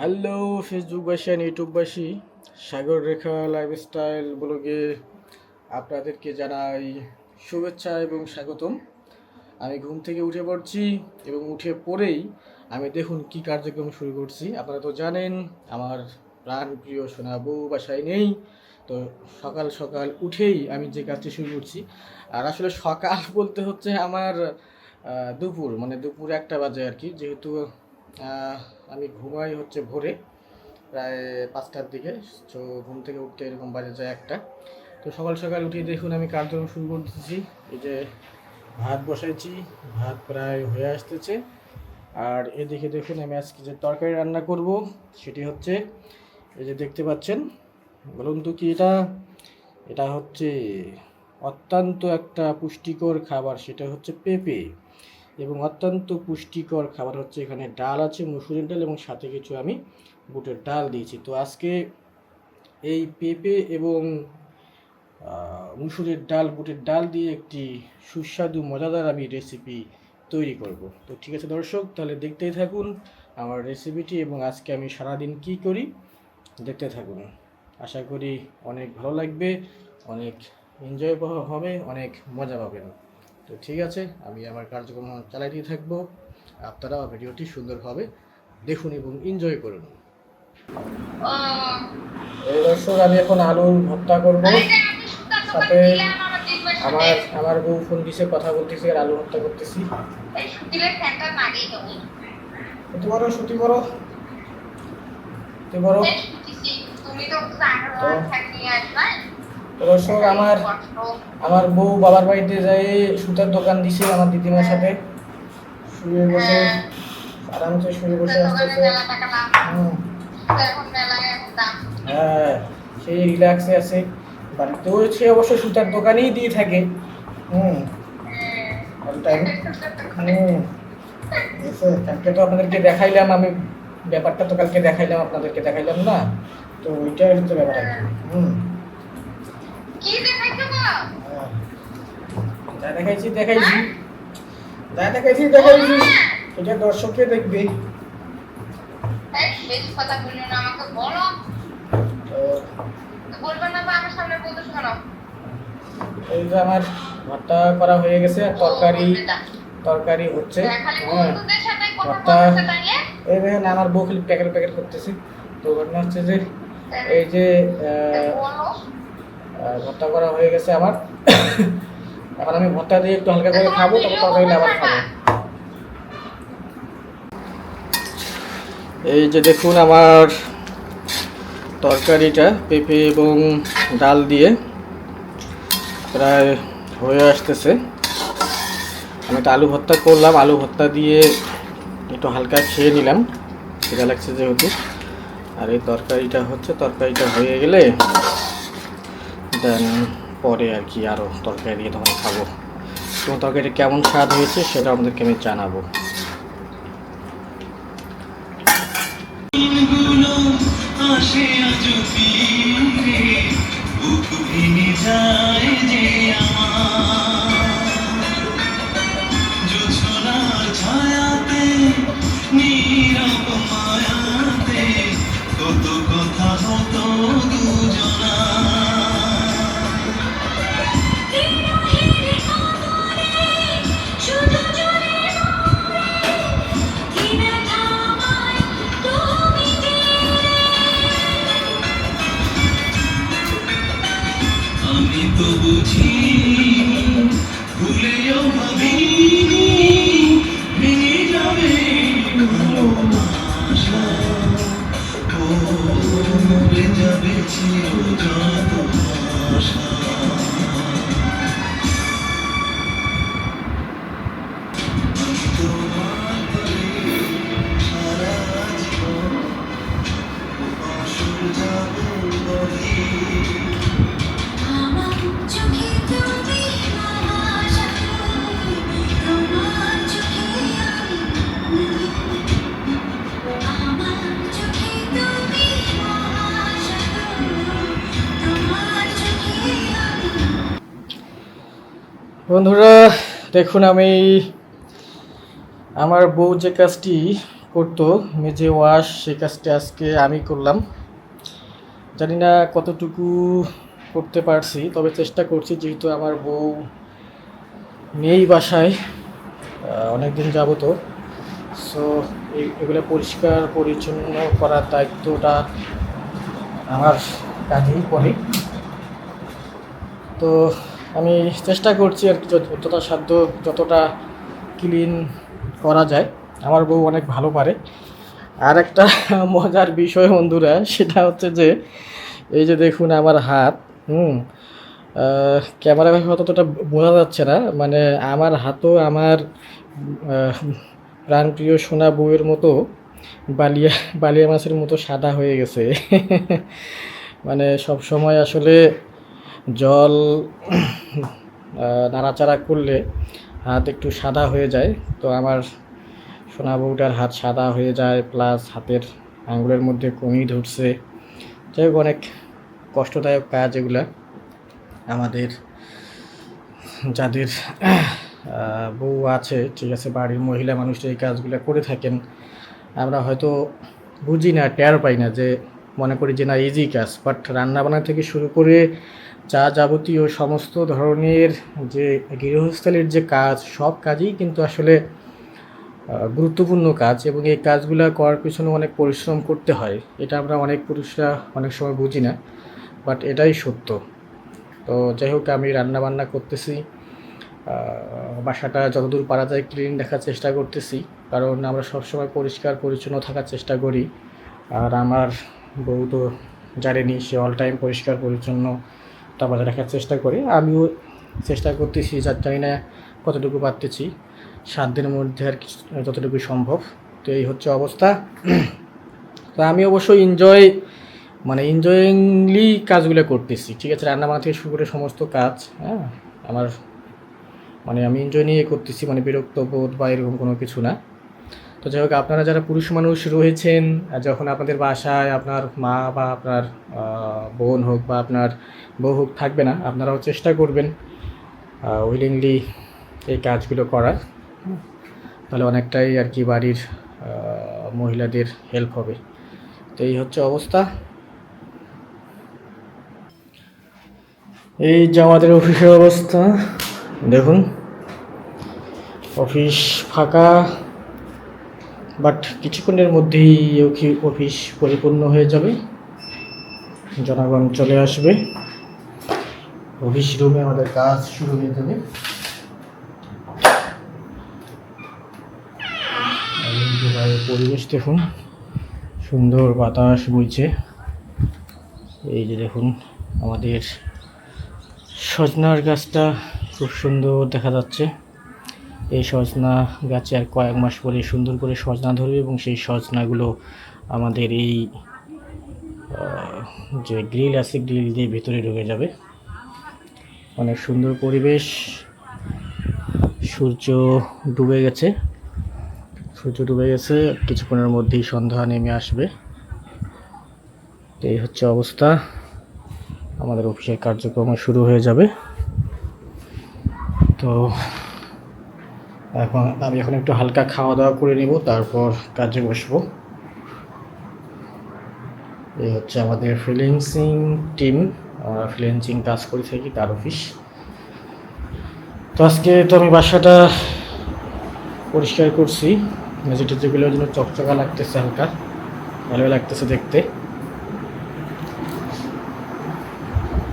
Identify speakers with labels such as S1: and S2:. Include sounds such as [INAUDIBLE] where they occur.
S1: Hello, ফেসবুকবাসী আর ইউটিউববাসী, সাগর রেখা lifestyle ব্লগে আপনাদেরকে জানাই শুভেচ্ছা এবং স্বাগতম। আমি ঘুম থেকে উঠে পড়ছি এবং উঠে পড়েই আমি দেখুন কি কার্যক্রম শুরু করছি। আপনারা তো জানেন, আমার প্রাণ প্রিয় সোনা বউ বাসায় নেই, তো সকাল সকাল উঠেই আমি যে কাজটি শুরু করছি। আর আসলে সকাল বলতে হচ্ছে আমার দুপুর মানে দুপুর একটা বাজে আর কি, যেহেতু আমি ঘুমাই হচ্ছে ভোরে, প্রায় পাঁচটার দিকে। তো ঘুম থেকে উঠতে এরকম বাজে যায় একটা। তো সকাল সকাল উঠে দেখুন আমি কার্যক্রম শুরু করতেছি। এই যে ভাত বসাইছি, ভাত প্রায় হয়ে আসতেছে। আর এদিকে দেখুন আমি আজকে যে তরকারি রান্না করব, সেটি হচ্ছে, এই যে দেখতে পাচ্ছেন, বলুন তো কি এটা? এটা হচ্ছে অত্যন্ত একটা পুষ্টিকর খাবার, সেটা হচ্ছে পেঁপে। এবং অত্যন্ত পুষ্টিকর খাবার হচ্ছে এখানে ডাল আছে, মুসুরের ডাল এবং সাথে কিছু আমি বুটের ডাল দিয়েছি। তো আজকে এই পেঁপে এবং মুসুরের ডাল, বুটের ডাল দিয়ে একটি সুস্বাদু, মজাদার আমি রেসিপি তৈরি করব। তো ঠিক আছে দর্শক, তাহলে দেখতেই থাকুন আমার রেসিপিটি এবং আজকে আমি সারাদিন কি করি দেখতে থাকুন। আশা করি অনেক ভালো লাগবে, অনেক এনজয় হবে, অনেক মজা পাবেন। তো ঠিক আছে আমি আমার কার্যক্রম চালাইতেই থাকব। আপনারাও ভিডিওটি সুন্দরভাবে দেখুন এবং এনজয় করুন। এই দর্শক আমি এখন আলু ভর্তা করব। সাথে আমার আমার বউ ফোন দিছে কথা বলতেছে আর আলু ভর্তা করতেছি। শুতে পারো শুতে পারো তো দর্শক আমার আমার বউ বাবার বাড়িতে যাই সুতার দোকান দিছে আমার দিদিমার সাথে। শুয়ে বসে আরামসে শুয়ে বসে আসতেছে। হুম, হ্যাঁ সেই রিল্যাক্সে আছে। বাড়িতেও সে অবশ্য সুতার দোকানেই দিয়ে থাকে। হুম। হুম। এসে, কালকে তো আপনাদেরকে দেখাইলাম আমি ব্যাপারটা তো কালকে দেখাইলাম আপনাদেরকে দেখাইলাম না। তো ওইটাই হচ্ছে ব্যাপার আর কি হ্যাঁ। যা দেখাইছি দেখাইছি। যা দেখাইছি দেখাইছি। এটা দর্শককে দেখবে। তো এই যে আমার করা হয়ে গেছে তরকারি তরকারি হচ্ছে। হ্যাঁ। ভর্তা এই দেখেন আমার বউ খালি প্যাকেট প্যাকেট করতেছে। তো ঘটনা হচ্ছে যে এই যে ভর্তা করা হয়ে গেছে আমার। এখন আমি ভর্তা দিয়ে একটু হালকা করে খাব তারপর তরকারি আবার খাব। এই যে দেখুন আমার তরকারিটা, পেঁপে এবং ডাল দিয়ে প্রায় হয়ে আসতেছে। আমি একটা আলু ভর্তা করলাম, আলু ভর্তা দিয়ে একটু হালকা খেয়ে নিলাম। খিদা লাগছে যেহেতু। আর এই তরকারিটা হচ্ছে, তরকারিটা হয়ে গেলে দেন পরে আর কি আরও তরকারি দিয়ে তখন খাব। তো তরকারিটা কেমন স্বাদ হয়েছে সেটা আমাদেরকে আমি জানাব।
S2: কত কথা হতো দুজনা যাবে চির যত আশা আমি তোমার তরে সারা জীবন আসর
S3: আমার চোখে তুমি
S1: বন্ধুরা, দেখুন আমি আমার বউ যে কাজটি করতো মেজে ওয়াশ সেই কাজটি আজকে আমি করলাম। জানি না কতটুকু করতে পারছি, তবে চেষ্টা করছি, যেহেতু আমার বউ নেই বাসায় অনেক দিন যাব তো সো এগুলো পরিষ্কার, পরিচ্ছন্ন করার দায়িত্বটা আমার কাজেই পড়ে। তো আমি চেষ্টা করছি আর কি যত- যতটা সাধ্য যতটা ক্লিন করা যায়। আমার বউ অনেক ভালো পারে। আর একটা [LAUGHS] মজার বিষয় বন্ধুরা, সেটা হচ্ছে যে, এই যে দেখুন আমার হাত, হুম ক্যামেরা হয়তো অতটা বোঝা যাচ্ছে না। মানে আমার হাতও আমার প্রাণপ্রিয় সোনা বউয়ের মতো, বালিয়া বালিয়া মাছের মতো সাদা হয়ে গেছে। [LAUGHS] মানে সব সময় আসলে জল নাড়াচাড়া করলে হাত একটু সাদা হয়ে যায়। তো আমার সোনা বউটার হাত সাদা হয়ে যায় প্লাস হাতের আঙ্গুলের মধ্যে কমি ধরছে। যাই হোক, অনেক কষ্টদায়ক কাজ এগুলা। আমাদের যাদের বউ আছে, ঠিক আছে, বাড়ির মহিলা মানুষরা এই কাজগুলো করে থাকেন, আমরা হয়তো বুঝি না, টের পাই না যে মনে করি যে না ইজি কাজ বাট রান্নাবান্না থেকে শুরু করে যা যাবতীয় সমস্ত ধরনের যে গৃহস্থলীর যে কাজ, সব কাজই কিন্তু আসলে গুরুত্বপূর্ণ কাজ এবং এই কাজগুলো করার পিছনে অনেক পরিশ্রম করতে হয়। এটা আমরা অনেক পুরুষরা অনেক সময় বুঝি না বাট এটাই সত্য। তো যাই হোক, আমি রান্না বান্না করতেছি বাসাটা যতদূর পারা যায় ক্লিন রাখার চেষ্টা করতেছি। কারণ আমরা সবসময় পরিষ্কার, পরিচ্ছন্ন থাকার চেষ্টা করি। আর আমার বউ তো জানেনি সে অল টাইম পরিষ্কার পরিচ্ছন্নতা বজায় রাখার চেষ্টা করে। আমিও চেষ্টা করতেছি যা জানি না কতটুকু পারতেছি, সাত দিনের মধ্যে আর যতটুকু সম্ভব। তো এই হচ্ছে অবস্থা। [CLEARS THROAT] তো আমি অবশ্যই এনজয় মানে এনজয়িংলি কাজগুলো করতেছি। ঠিক আছে রান্না বান্না থেকে শুরু করে সমস্ত কাজ হ্যাঁ আমার মানে আমি এনজয় নিয়ে করতেছি মানে বিরক্ত বোধ বা এরকম কোনো কিছু না। যাই হোক, আপনারা যারা পুরুষ মানুষ রয়েছেন যখন আপনাদের বাসায় আপনার মা বা আপনার বোন হোক বা আপনার বউ হোক থাকবে না, আপনারাও চেষ্টা করবেন উইলিংলি এই কাজগুলো করার। তাহলে অনেকটাই আর কি বাড়ির মহিলাদের হেল্প হবে। তো এই হচ্ছে অবস্থা। এই যে আমাদের অফিসের অবস্থা, দেখুন, অফিস ফাঁকা। বাট কিছুক্ষণের মধ্যেই ওখি- অফিস পরিপূর্ণ হয়ে যাবে। জনগণ চলে আসবে। অফিস রুমে আমাদের কাজ শুরু হয়ে যাবে। পরিবেশ দেখুন, সুন্দর বাতাস বইছে। এই যে দেখুন, আমাদের সজনার গাছটা খুব সুন্দর দেখা যাচ্ছে। এই সজনা গাছে আর কয়েক মাস পরে সুন্দর করে সজনা ধরবে এবং সেই সজনাগুলো আমাদের এই যে গ্রিল আছে, গ্রিল দিয়ে ভিতরে ঢুকে যাবে। অনেক সুন্দর পরিবেশ। সূর্য ডুবে গেছে। সূর্য ডুবে গেছে। কিছুক্ষণের মধ্যেই সন্ধ্যা নেমে আসবে। এই হচ্ছে অবস্থা। আমাদের অফিসের কার্যক্রম শুরু হয়ে যাবে। তো এখন আমি এখন একটু হালকা খাওয়া দাওয়া করে নিব, তারপর কাজে বসবো। এই হচ্ছে আমাদের ফ্রিল্যান্সিং টিম আমরা ফ্রিল্যান্সিং কাজ করে থাকি, তার অফিস তো আজকে তো আমি বাসাটা পরিষ্কার করছি। মেঝে টেজেগুলোর জন্য চকচকা লাগতেছে হালকা, ভালো লাগতেছে দেখতে।